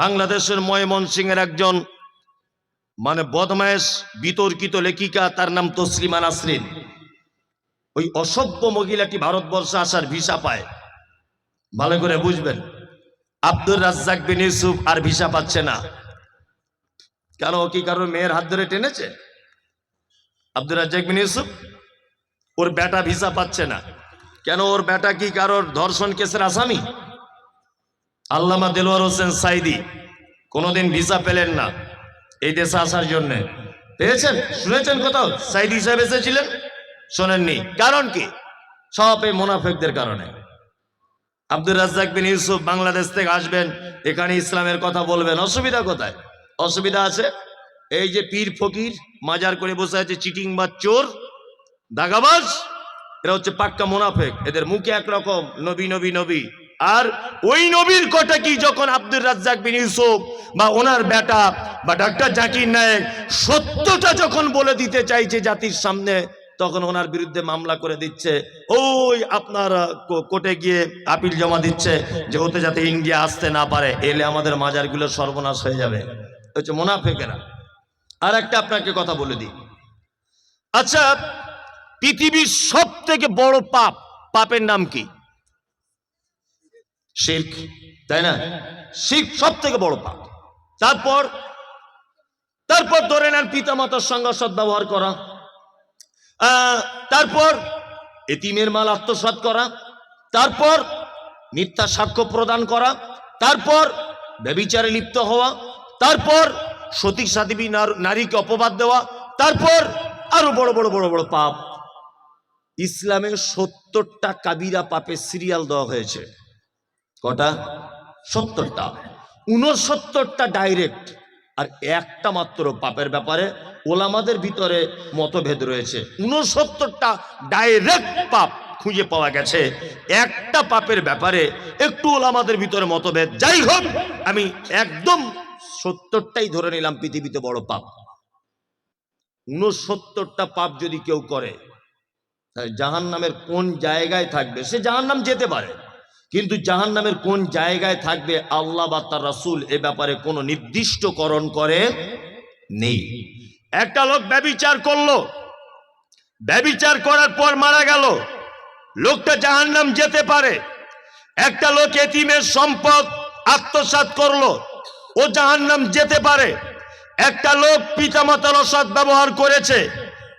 বাংলাদেশের ময়মনসিংহের একজন মানে বদমায়েশ, বিতর্কিত লেখিকা, তার নাম তসলিমা নাসরিন। ওই অসভ্য মহিলাটি ভারতবর্ষে আসার ভিসা পায়। ভালো করে বুঝবেন, আব্দুর রাজ্জাক বিন ইউসুফ আর ভিসা পাচ্ছে না। কেন কি কারোর মেয়ের হাত ধরে টেনেছে? আব্দুর রাজ্জাক বিন ইউসুফ? ওর বেটা ভিসা পাচ্ছে না। কেন, ওর বেটা কি কারোর ধর্ষণ কেসের আসামি? আল্লামা দেলোয়ার হোসেন সাইদি কোনোদিন ভিসা পেলেন না এই দেশে আসার জন্য। পেয়েছেন? শুনেছেন কোথাও? সাইদি সাহেব এসেছিলেন? শোনেননি। কারণ কি? সব এই মোনাফেকদের কারণে। আব্দুর রাজ্জাক বিন ইউসুফ বাংলাদেশ থেকে আসবেন, এখানে ইসলামের কথা বলবেন। অসুবিধা কোথায়? অসুবিধা আছে? এই যে পীর ফকির মাজার করে বসে আছে চিটিং বা চোর, দাগাবাজ, এরা হচ্ছে পাক্কা মোনাফেক। এদের মুখে একরকম নবী নবী নবী। আর ওই নবীর কথা কি যখন আব্দুর রাজ্জাক বিন ইউসুফ বা ওনার বেটা বা ডাক্তার জাকির নায়েক সত্যটা যখন বলে দিতে চাইছে জাতির সামনে, তখন ওনার বিরুদ্ধে মামলা করে দিচ্ছে। ওই আপনার কোর্টে গিয়ে আপিল জমা দিচ্ছে যে ওতে যাতে ইন্ডিয়া আসতে না পারে, এলে আমাদের মাজারগুলো সর্বনাশ হয়ে যাবে। হচ্ছে মোনাফেকেরা। আর একটা আপনাকে কথা বলে দিই। আচ্ছা পৃথিবীর সব থেকে বড় পাপ, পাপের নাম কি? শির্ক, তাই না? শির্ক সব থেকে বড় পাপ। তারপর তারপর ধরে নেন পিতা মাতার সঙ্গে সদ্ব্যবহার করা তারপর এতিমের মাল আত্মসাৎ করা, তারপর মিথ্যা সাক্ষ্য প্রদান করা, তারপর ব্যবিচারে লিপ্ত হওয়া, তারপর সতী সাধিবী নারীকে অপবাদ দেওয়া, তারপর আরও বড় বড় বড় বড় পাপ। ইসলামের সত্তরটা কাবিরা পাপের সিরিয়াল দেওয়া হয়েছে। কটা? সত্তরটা। উনসত্তরটা ডাইরেক্ট আর একটা মাত্র পাপের ব্যাপারে ওলামাদের ভিতরে মতভেদ রয়েছে। উনসত্তরটা ডাইরেক্ট পাপ খুঁজে পাওয়া গেছে। একটা পাপের ব্যাপারে একটু ওলামাদের ভিতরে মতভেদ। যাই হোক, আমি একদম সত্তরটাই ধরে নিলাম পৃথিবীতে বড় পাপ। উনসত্তরটা পাপ যদি কেউ করে জাহান নামের কোন জায়গায় থাকবে? সে জাহান নাম যেতে পারে। কিন্তু জাহান নামের কোন জায়গায় থাকবে আল্লাহ বা তার রাসুল এ ব্যাপারে কোনো নির্দিষ্টকরণ করে নেই। একটা লোক ব্যবিচার করল। ব্যবিচার করার পর মারা গেল। লোকটা জাহান নাম যেতে পারে। একটা লোক এতিমের সম্পদ আত্মসাৎ করল। ও জাহান নাম যেতে পারে। একটা লোক পিতামাতার অসৎ ব্যবহার করেছে।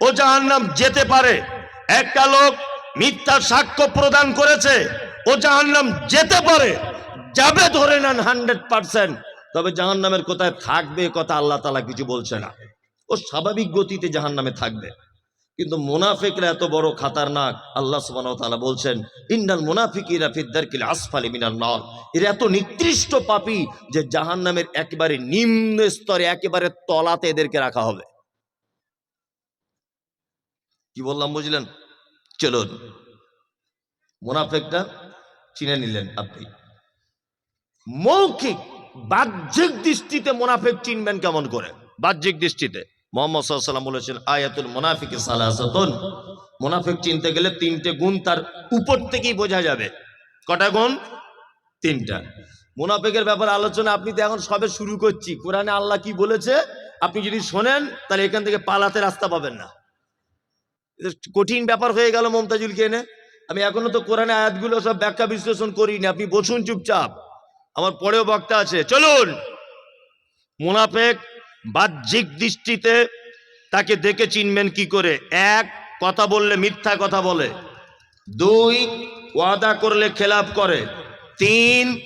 ও জাহান নাম যেতে পারে। একটা লোক মিথ্যা সাক্ষ্য প্রদান করেছে। ও জাহান্নাম যেতে পারে, যাবে ধরে নেন হান্ড্রেড পার্সেন্ট। তবে জাহান্নামের কোথায় থাকবে কথা আল্লাহ তালা কিছু বলছে না। ও স্বাভাবিক গতিতে জাহান্নামে থাকবে। কিন্তু মুনাফিকরা এত বড় খাতারনাক, আল্লাহ তাআলা বলছেন, ইন্নাল মুনাফিকিরা ফিদ্দারকিল আসফালি মিনান নার। এরা এত নিকৃষ্ট পাপী যে জাহান্নামের একেবারে নিম্ন স্তরে, একেবারে তলাতে এদেরকে রাখা হবে। কি বললাম বুঝলেন? চলুন। মুনাফেকটা চিনে নিলেন আপনি। মৌখিক, বাহ্যিক দৃষ্টিতে মোনাফেক চিনবেন কেমন করে? বাহ্যিক দৃষ্টিতে। মোহাম্মদ সাল্লাম বলেছেন, আয়াতুল মুনাফিকে সালাসাতুন। মুনাফেক চিনতে গেলে তিনটে গুণ তার উপর থেকেই বোঝা যাবে। কটা গুণ? তিনটা। মুনাফেকের ব্যাপারে আলোচনা আপনি তো এখন সবে শুরু করছি। কোরআনে আল্লাহ কি বলেছে? আপনি যদি শোনেন, তাহলে এখান থেকে পালাতে রাস্তা পাবেন না। কঠিন ব্যাপার হয়ে গেল মমতাজুলকে এনে। আমি এখনও তো কোরআনে আয়াতগুলো সব ব্যাখ্যা বিশ্লেষণ করিনি, আপনি বসুন চুপচাপ। আমার পরেও বক্তা আছে, চলুন। মুনাফেক বাহ্যিক দৃষ্টিতে তাকে দেখে চিনবেন কি করে? এক, কথা বললে মিথ্যা কথা বলে। দুই, ওয়াদা করলে খেলাপ করে। তিন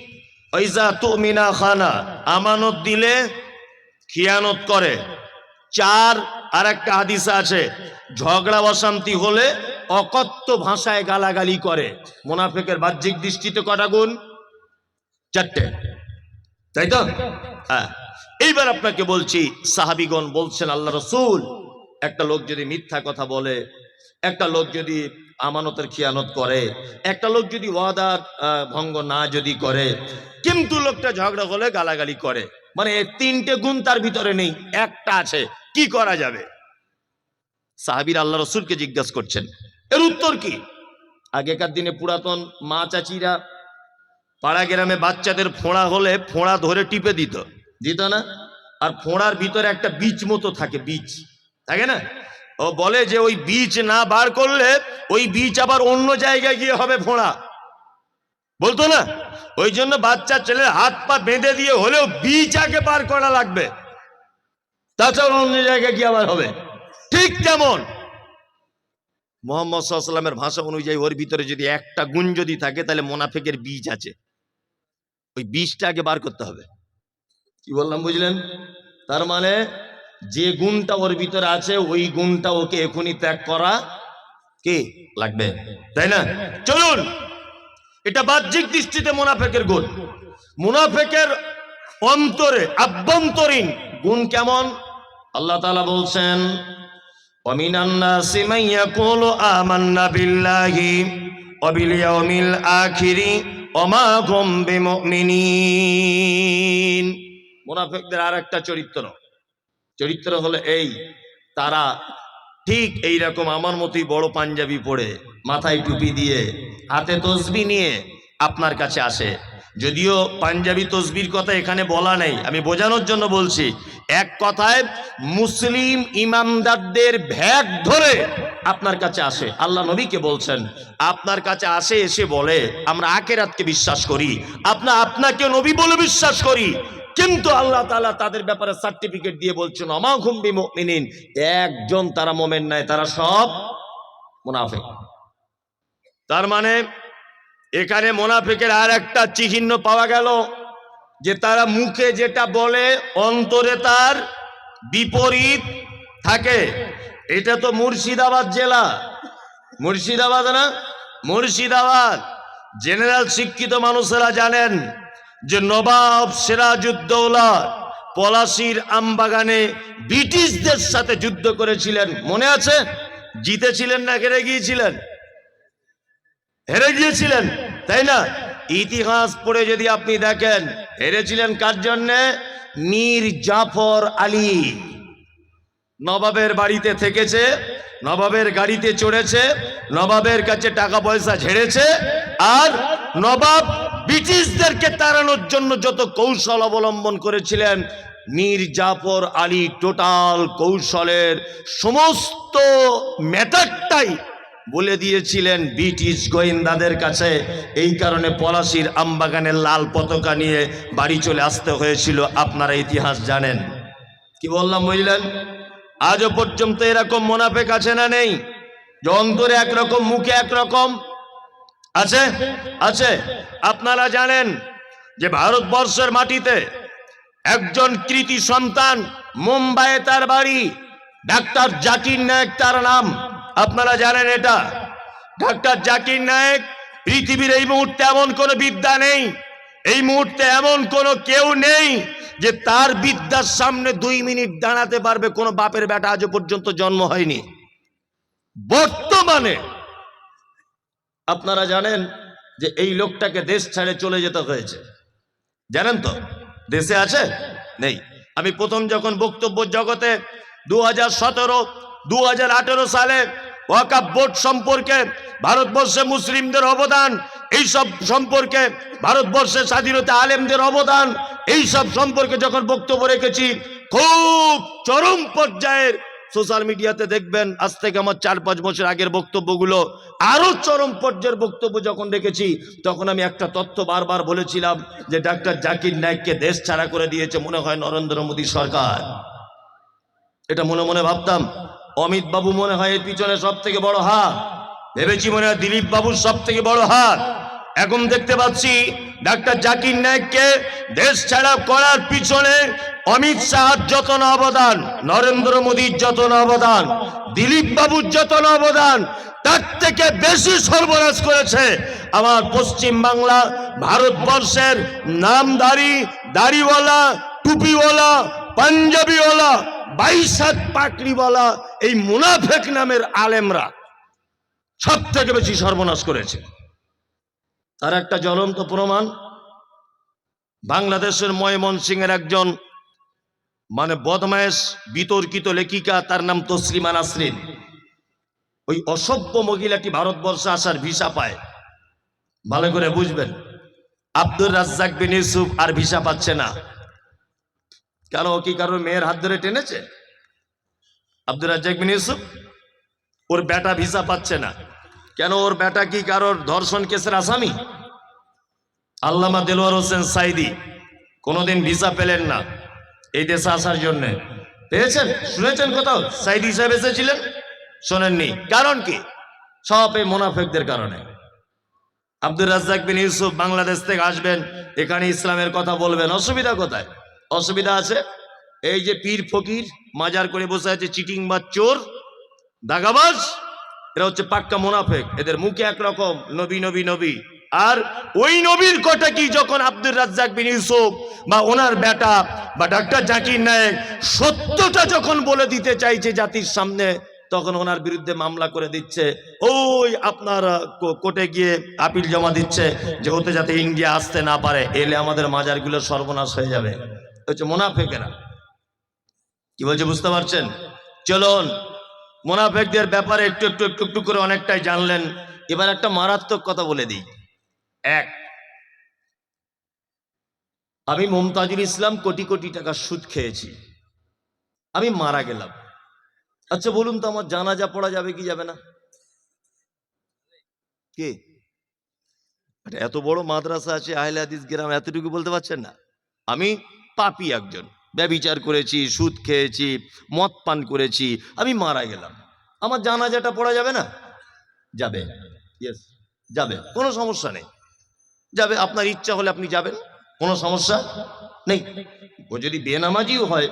ঐজা তুমিনা খানা, আমানত দিলে খিয়ানত করে। চার আর একটা হাদিস আছে, ঝগড়া অশান্তি হলে অকথ্য ভাষায় গালাগালি করে। মোনাফেকের বাহ্যিক দৃষ্টিতে কটা গুণ? চারটে। তাই তো? হ্যাঁ। এইবার আপনাকে বলছি, সাহাবিগণ বলছেন, আল্লাহ রসুল, একটা লোক যদি মিথ্যা কথা বলে, একটা লোক যদি আমানতের খিয়ানত করে, একটা লোক যদি ওয়াদার ভঙ্গ না যদি করে, কিন্তু লোকটা ঝগড়া হলে গালাগালি করে। মানে তিনটে গুণ তার ভিতরে নেই, একটা আছে। কি করা যাবে? সাহাবির আল্লাহ রসুলকে জিজ্ঞাসা করছেন, এর উত্তর কি? আগেকার দিনে পুরাতন মা চাচিরা পাড়া গ্রামে বাচ্চাদের ফোঁড়া হলে ফোঁড়া ধরে টিপে দিত। দিত না? আর ফোঁড়ার ভিতরে একটা বীজ মতো থাকে, বীজ। থাকে না? ও বলে যে ওই বীজ না বার করলে ওই বীজ আবার অন্য জায়গায় গিয়ে হবে ফোঁড়া। বলতো না? ওই জন্য বাচ্চা ছেলের হাত পা বেঁধে দিয়ে হলেও বীজ আগে বার করা লাগবে। তাছাড়া অন্য জায়গায় গিয়ে আবার হবে। ঠিক তেমন। মোহাম্মদ সাল্লামের ভাষা অনুযায়ী ওর ভিতরে যদি একটা গুণ যদি থাকে, তাহলে মোনাফেকের বীজ আছে। ওই বীজটা আগে বার করতে হবে। কি বললাম, বুঝলেন? তার মানে যে গুণটা ওর ভিতরে আছে, ওই গুণটা ওকে এখনই ত্যাগ করা কে? লাগবে। তাই না? চলুন। এটা বাহ্যিক দৃষ্টিতে মুনাফেকের গুণ। মুনাফেকের অন্তরে, আভ্যন্তরীণ গুণ কেমন? আল্লাহ তালা বলছেন আমান্না বিল্লাহি অবিলিয়মিল আখিরি অমা গম বেমিন মুনাফেকদের আর একটা চরিত্র। চরিত্র হলো এই, তারা ঠিক এইরকম আমার মতোই বড় পাঞ্জাবি পরে মাথায় টুপি দিয়ে, হাতে তসবি নিয়ে আপনার কাছে আসে। যদিও পাঞ্জাবি তসবির কথা এখানে বলা নেই, আমি বোঝানোর জন্য বলছি, এক কথায় মুসলিম ইমামদারদের ভ্যাগ ধরে আপনার কাছে আসে, আল্লাহ নবীকে বলছেন, আপনার কাছে আসে, এসে বলে, আমরা আকেরাতকে বিশ্বাস করি, আপনা আপনাকে নবী বলে বিশ্বাস করি, কিন্তু আল্লাহ তালা তাদের ব্যাপারে সার্টিফিকেট দিয়ে বলছেন অমা ঘুম্বি মুমিনিন একজন তারা মোমেন নাই, তারা সব মুনাফে তার মানে এখানে মোনাফিকের আর একটা চিহ্ন পাওয়া গেল, যে তারা মুখে যেটা বলে, অন্তরে তার বিপরীত থাকে। এটা তো মুর্শিদাবাদ জেলা। মুর্শিদাবাদ না? মুর্শিদাবাদ। জেনারেল শিক্ষিত মানুষেরা জানেন যে নবাব সিরাজউদ্দৌলা পলাশির আমবাগানে ব্রিটিশদের সাথে যুদ্ধ করেছিলেন। মনে আছে? জিতেছিলেন না হেরে গিয়েছিলেন? হেরে গিয়েছিলেন, তাই না? ইতিহাস পড়ে যদি আপনি দেখেন, হেরেছিলেন কার জন্যে? মীর জাফর আলী। নবাবের বাড়িতে থেকেছে, নবাবের গাড়িতে চড়েছে, নবাবের কাছে টাকা পয়সা ঝেড়েছে, আর নবাব ব্রিটিশদেরকে তাড়ানোর জন্য যত কৌশল অবলম্বন করেছিলেন, মীর জাফর আলী টোটাল কৌশলের সমস্ত ম্যাটারটাই বলে দিয়েছিলেন, ব্রিটিশ গোয়েন্দাদের কাছে। এই কারণে পলাশির আমবাগানের লাল পতাকা নিয়ে বাড়ি চলে আসতে হয়েছিল। আপনারা ইতিহাস জানেন। কি বললাম বুঝলেন? আজও পর্যন্ত এরকম মোনাফেক আছে না নেই? যে অন্তরে একরকম, মুখে একরকম? আছে? আছে। আপনারা জানেন যে ভারতবর্ষের মাটিতে একজন কৃতি সন্তান মুম্বাইয়ে তার বাড়ি। ডাক্তার জাকির নায়ক তার নাম। আপনারা জানেন এটা। ডাক্তার জাকির নায়ক, পৃথিবীর এই মুহূর্তে এমন কোনো বিদ্যা নেই, এই মুহূর্তে এমন কোনো কেউ নেই যে তার বিদ্যার সামনে দুই মিনিট দাঁড়াতে পারবে, কোনো বাপের বেটা আজও পর্যন্ত জন্ম হয়নি। বর্তমানে আপনারা জানেন যে এই লোকটাকে দেশ ছেড়ে চলে যেতে হয়েছে। জানেন তো? দেশে আছে? নেই। আমি প্রথম যখন বক্তব্য জগতে দু হাজার সতেরো দু সালে ওয়াকাব বোর্ড সম্পর্কে ভারতবর্ষে মুসলিমদের অবদান এই সব সম্পর্কে ভারতবর্ষের স্বাধীনতা আলেমদের অবদান এই সব সম্পর্কে যখন বক্তব্য রেখেছি, খুব চরম পর্যায়ের সোশ্যাল মিডিয়াতে দেখবেন, আজ থেকে আমার চার পাঁচ বছর আগের বক্তব্যগুলো আরও চরম পর্যায়ের বক্তব্য যখন রেখেছি তখন আমি একটা তথ্য বারবার বলেছিলাম যে ডাক্তার জাকির নায়ককে দেশ ছাড়া করে দিয়েছে মনে হয় নরেন্দ্র মোদী সরকার। এটা মনে মনে ভাবতাম অমিত বাবু মনে হয় এর পিছনে সব থেকে বড় হাত। ভেবেছি মনে হয় দিলীপ বাবুর সব থেকে বড় হাত। এখন দেখতে পাচ্ছি ডাক্তার জাকির নায়ককে দেশ ছাড়া করার পিছনে অমিত শাহর যত না অবদান, নরেন্দ্র মোদীর যত না অবদান, দিলীপ বাবুর যত না অবদান, তার থেকে বেশি সর্বনাশ করেছে আমার পশ্চিম বাংলা ভারতবর্ষের নামদারি দাড়িওয়ালা, টুপিওয়ালা, পাঞ্জাবিওয়ালা বাইশাত পাকড়িওয়ালা এই মুনাফেক নামের আলেমরা সব থেকে বেশি সর্বনাশ করেছে। তার একটা জ্বলন্ত প্রমাণ, বাংলাদেশের ময়মনসিংহের একজন মানে বদমায়েশ, বিতর্কিত লেখিকা, তার নাম তসলিমা নাসরিন। ওই অসভ্য মহিলাটি ভারতবর্ষে আসার ভিসা পায়। ভালো করে বুঝবেন, আব্দুর রাজ্জাক বিন ইউসুফ আর ভিসা পাচ্ছে না। কেন ও কি কারোর মেয়ের হাত ধরে টেনেছে? আব্দুর রাজ্জাক বিন ইউসুফ, ওর বেটা ভিসা পাচ্ছে না। কেন ওর বেটা কি কারোর ধর্ষণ কেসের আসামি? আল্লামা দেলোয়ার হোসেন সাইদি কোনোদিন ভিসা পেলেন না এই দেশে আসার জন্য। পেয়েছেন? শুনেছেন কোথাও? সাইদি সাহেব এসেছিলেন? শোনেননি। কারণ কি? সব এই মোনাফেকদের কারণে। আব্দুর রাজ্জাক বিন ইউসুফ বাংলাদেশ থেকে আসবেন, এখানে ইসলামের কথা বলবেন, অসুবিধা কোথায়? অসুবিধা আছে? এই যে পীর ফকির মাজার করে বসে আছে চিটিং বা চোর, দাগাবাজ, এরা হচ্ছে পাক্কা মোনাফেক। এদের মুখে একরকম নবী নবী নবী। আর ওই নবীর কথা কি যখন আব্দুর রাজ্জাক বিন ইউসুফ বা ওনার বেটা বা ডাক্তার জাকির নায়েক সত্যটা যখন বলে দিতে চাইছে জাতির সামনে, তখন ওনার বিরুদ্ধে মামলা করে দিচ্ছে। ওই আপনার কোর্টে গিয়ে আপিল জমা দিচ্ছে যে হতে যাতে ইন্ডিয়া আসতে না পারে, এলে আমাদের মাজারগুলো সর্বনাশ হয়ে যাবে। হচ্ছে মোনাফেকেরা। কি বলছে বুঝতে পারছেন? চলুন, মোনাফেকদের ব্যাপারে একটু একটু একটু একটু করে অনেকটাই জানলেন। এবার একটা মারাত্মক কথা বলে দিই। এক, আমি মমতাজুল ইসলাম কোটি কোটি টাকা সুদ খেয়েছি। আমি মারা গেলাম। আচ্ছা বলুন তো আমার জানাজা পড়া যাবে কি যাবে না? কে? এত বড় মাদ্রাসা আছে, আহলে হাদিস, গ্রাম, এতটুকু বলতে পারছেন না। আমি পাপি একজন। ব্যবিচার করেছি, সুদ খেয়েছি, মদ পান করেছি, আমি মারা গেলাম। আমার জানাজাটা পড়া যাবে না? যাবে। ইয়েস যাবে। কোনো সমস্যা নেই। যাবে। আপনার ইচ্ছা হলে আপনি যাবেন। কোনো সমস্যা নেই। ও যদি বেনামাজিও হয়,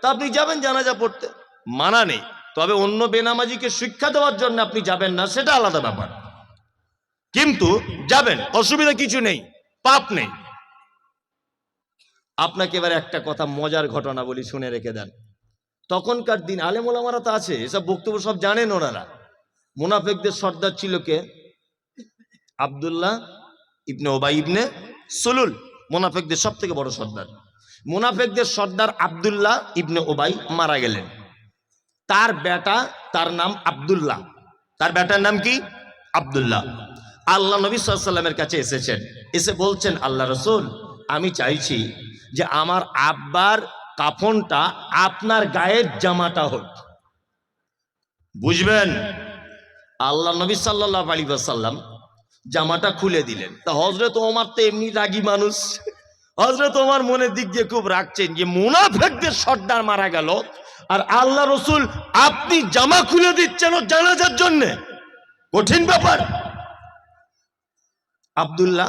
তা আপনি যাবেন জানাজা পড়তে। মানা নেই। তবে অন্য বেনামাজিকে শিক্ষা দেওয়ার জন্য আপনি যাবেন না, সেটা আলাদা ব্যাপার। কিন্তু যাবেন, অসুবিধা কিছু নেই। পাপ নেই। আপনাকে এবার একটা কথা মজার ঘটনা বলি, শুনে রেখে দেন। তখনকার দিন আলেমোলামারা তো আছে, এসব বক্তব্য সব জানেন ওনারা। মুনাফেকদের সর্দার ছিল কে? আব্দুল্লাহ ইবনে ওবাই ইবনে সুলুল, মুনাফেকদের সব থেকে বড় সর্দার। মুনাফেকদের সর্দার আবদুল্লাহ ইবনে ওবাই মারা গেলেন। তার বেটা, তার নাম আব্দুল্লাহ। তার বেটার নাম কি? আব্দুল্লাহ। আল্লাহ নবী সাল্লামের কাছে এসেছেন। এসে বলছেন, আল্লাহ রসুল, আমি চাইছি যে আমার আব্বার কাফনটা আপনার গায়ের জামাটা হোক। বুঝবেন? আল্লাহ নবী সাল্লাহ আলী সাল্লাম জামাটা খুলে দিলেন। তা হজরত ওমার তো এমনি রাগী মানুষ। হজরত ওমার মনের দিক দিয়ে খুব রাখছেন যে মুনাফেকদের সর্দার মারা গেল আর আল্লাহ রসুল আপনি জামা খুলে দিচ্ছেন ও জানাজার জন্যে। কঠিন ব্যাপার। আব্দুল্লাহ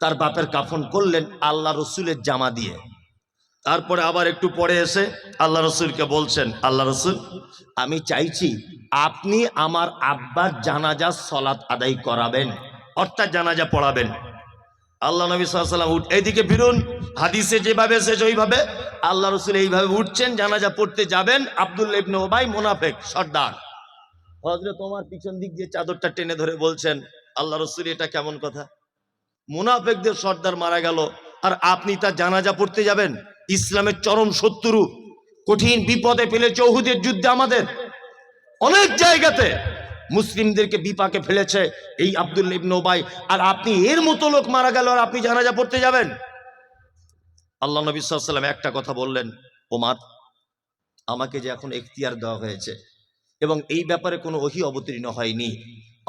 তার বাপের কাফন করলেন আল্লাহ রসুলের জামা দিয়ে। তারপরে আবার একটু পরে এসে আল্লাহ রসুলকে বলছেন, আল্লাহ রসুল, আমি চাইছি আপনি আমার আব্বার জানাজা সলাৎ আদায় করাবেন, অর্থাৎ জানাজা পড়াবেন। আল্লাহ নবী সাল্লাম উঠ এইদিকে ফিরুন, হাদিসে যেভাবে এসেছে ওইভাবে। আল্লাহ রসুল এইভাবে উঠছেন, জানাজা পড়তে যাবেন আব্দুল্লাহ ইবনে ওবাই মোনাফেক, সর্দার। হজরত তোমার পিছন দিক দিয়ে চাদরটা টেনে ধরে বলছেন, আল্লাহ রসুল, এটা কেমন কথা? মুনাফেকদের সর্দার মারা গেল। আর আপনি তার জানাজা পড়তে যাবেন। ইসলামের চরম শত্রু। কঠিন বিপদে ফেলে চৌহুদের যুদ্ধে আমাদের। অনেক জায়গাতে মুসলিমদেরকে বিপাকে ফেলেছে এই আব্দুল ইবনে ওবাই আর আপনি এর মতো লোক মারা গেল আর আপনি জানাজা পড়তে যাবেন। আল্লাহ নবী একটা কথা বললেন, ওমার, আমাকে যে এখন এখতিয়ার দেওয়া হয়েছে। এবং এই ব্যাপারে কোনো অহি অবতীর্ণ হয়নি।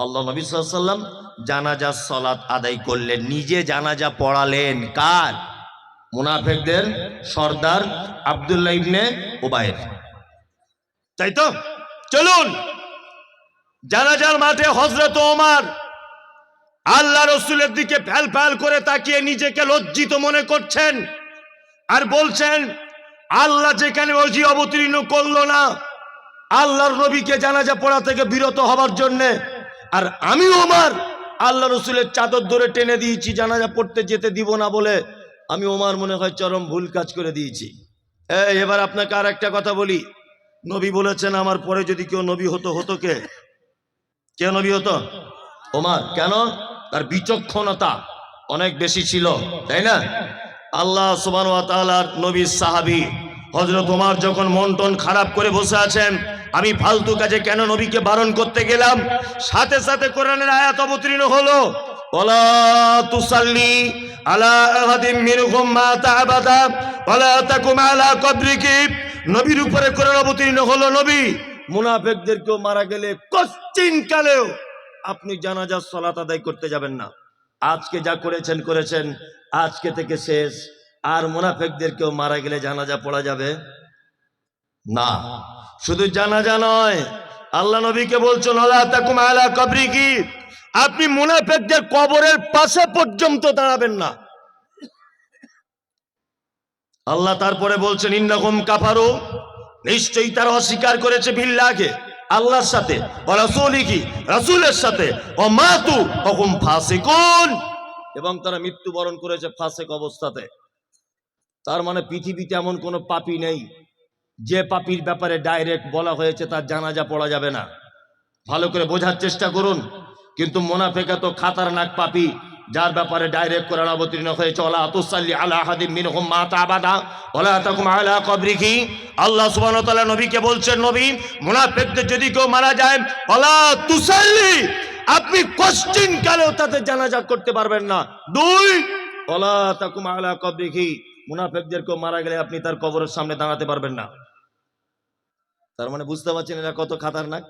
আল্লাহ নবী সাল্লাম জানাজা সলাত আদায় করলেন। নিজে জানাজা পড়ালেন। কার? মুনাফেকদের সর্দার আব্দুল্লাহ ইবনে ওবায়ের তাই তো চলুন। জানাজার মাঠে হজরত ওমার আল্লাহ রসুলের দিকে ফ্যাল ফ্যাল করে তাকিয়ে নিজেকে লজ্জিত মনে করছেন আর বলছেন, আল্লাহ যেখানে অজি অবতীর্ণ করল না, আল্লাহর নবীকে জানাজা পড়া থেকে বিরত হবার জন্যে আর আমি ওমার। আল্লাহ রসুলের চাদর ধরে টেনে দিয়েছি, জানাজা পড়তে যেতে দিব না বলে। আমি ওমার মনে হয় চরম ভুল কাজ করে দিয়েছি। এই, এবার আপনাকে আর একটা কথা বলি। নবী বলেছেন, আমার পরে যদি কেউ নবী হতো হতো কে? কে নবী হতো? ওমার। কেন? তার বিচক্ষণতা অনেক বেশি ছিল, তাই না? আল্লাহ সুবান নবী সাহাবি হজরত ওমার যখন মন টন খারাপ করে বসে আছেন আমি ফালতু কাজে কেন নবীকে বারণ করতে গেলাম? সাথে সাথে কোরআনের আয়াত অবতীর্ণ হলো। ওলা তুসাল্লি আলা আহাদিম মিনহুম মাতা আবাদা ওয়ালা তাকুম আলা নবীর উপরে কোরআন অবতীর্ণ হলো নবী। মুনাফেকদের কেউ মারা গেলে কশ্চিন কালেও আপনি জানাজার সলাত আদায় করতে যাবেন না। আজকে যা করেছেন করেছেন, আজকে থেকে শেষ। আর মুনাফেকদের কেউ মারা গেলে জানাজা পড়া যাবে। না। শুধু জানাজা নয়, আল্লাহ নবীকে বলছেন, আলা কবরি কি? আপনি মুনাফেকদের কবরের পাশে পর্যন্ত দাঁড়াবেন না। আল্লাহ তারপরে বলছেন ইন্নাকুম কাফারু। নিশ্চয়ই তারা অস্বীকার করেছে বিল্লাহকে, আল্লাহর সাথে, ও রাসূলিহি রাসূলের সাথে, ও মাতু হুকুম ফাসিকুন। এবং তারা মৃত্যুবরণ করেছে ফাসিক অবস্থাতে। তার মানে পৃথিবীতে এমন কোনো পাপী নেই। যে পাপির ব্যাপারে ডাইরেক্ট বলা হয়েছে তার জানাজা পড়া যাবে না। ভালো করে বোঝার চেষ্টা করুন। কিন্তু মোনাফেকা তো খাতারনাক পাপি, যার ব্যাপারে ডাইরেক্ট কোরআন অবতীর্ণ হয়েছে। ওলা তুসাল্লি আলা হাদিম মিনহুম মাতা আবাদা ওলা তাকুম আলা কবরিহি। আল্লাহ সুবহানাহু তাআলা নবীকে বলছেন, নবী, মুনাফিকদের যদি কেউ মারা যায় ওলা তুসাল্লি, আপনি কোশ্চিন কালেও তাদের জানাজা করতে পারবেন না। দুই ওলা তাকুম আলা কবরিহি, মুনাফিকদের কেউ মারা গেলে আপনি তার কবরের সামনে দাঁড়াতে পারবেন না। তার মানে বুঝতে পারছেন এরা কত খাতারনাক?